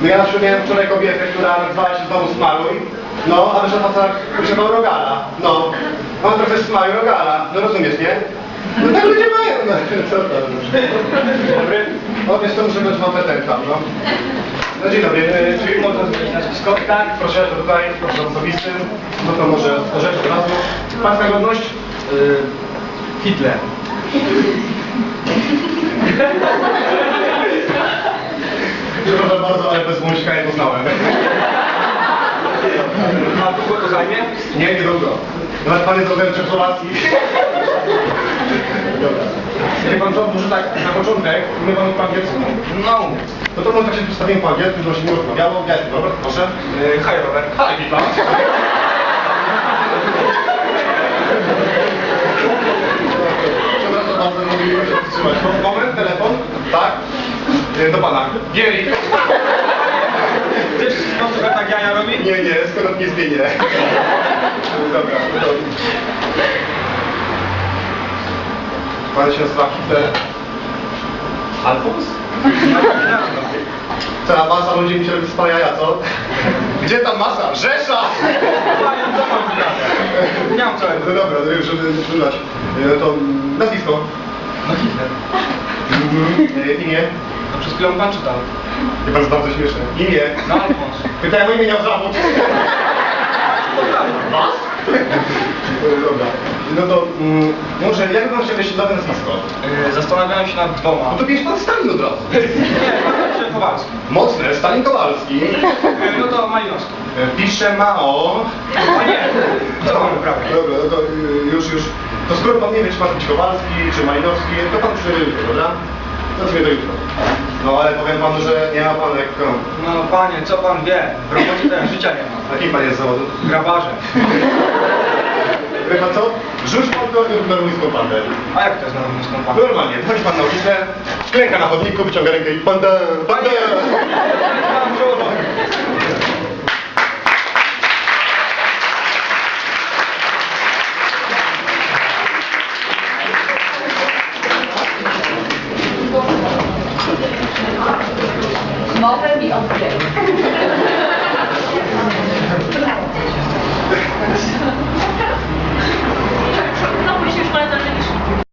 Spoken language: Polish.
No ja na przykład miałem wczoraj kobietę, która nazywała się znowu Smaluj, no, a na facet używał Rogala, no. On trochę Smaluj Rogala, no rozumiesz, nie? No tak ludzie mają, no, co? Dzień dobry. O, wiesz muszę być kompetentem, no. No dzień dobry, e, czyli można zmienić nazwisko? Tak, proszę, tutaj, proszę osobistym. No to może rzecz od razu. Pańska godność? Hitler. Przepraszam bardzo, ale bez wąśka nie poznałem. A długo to zajmie? Nie, niedługo. Nawet pan jest rodem Czechosłowacji. Dobra. Wie pan co, może tak na początek, my panu po angielsku? No. No to może tak się przedstawimy po angielsku, żeby się nie rozmawiało. Ja jestem Robert, proszę. Yy, hi Robert. Hi, witam. Przepraszam bardzo, nie mogę się wstrzymać. Moment, Do pana. Gierik. Wiesz, skąd sobie tak jaja robi? Nie, nie, skoro nie zmienię. Dobra, to... Pan się nazywa Hitler. Alfons? Cała masa ludzi mi się robi z pana jaja, co? Gdzie ta masa? Rzesza! Nie mam co No dobra, no już, żeby nie przydać. To nazwisko. No Hitler. Mhm. E, Imię. No przez chwilę pan czytał. Chyba jest bardzo śmieszne. Imię. No Alfons. Pytałem o imię, nie o zawód. To prawda. Was? Dobra. No to mm, może jak pan chciał jeszcze nowe nazwisko? Yy, zastanawiałem się nad dwoma. No to bierz pan Stalin od razu. Nie, pan się Kowalski. Mocne, Stalin Kowalski. Yy, no to Malinowski. E, Pisze Mao. A nie, to mamy prawie. Dobra, no to y, już, już. To skoro pan nie wie, czy ma być Kowalski, czy Malinowski, to pan przyjdzie jutro, dobra? Zacznijmy do jutra. No ale powiem panu, że nie ma pan lekko. No panie, co pan wie? W robocie to życia nie ma. A kim pan jest z zawodu? Grabarze. Wie pan co? Rzuć pan go i rób pandę. A jak to jest na pan? Normalnie, wchodzi pan na ulicę, klęka na chodniku, wyciąga rękę i panda, panda. 毛毡比较便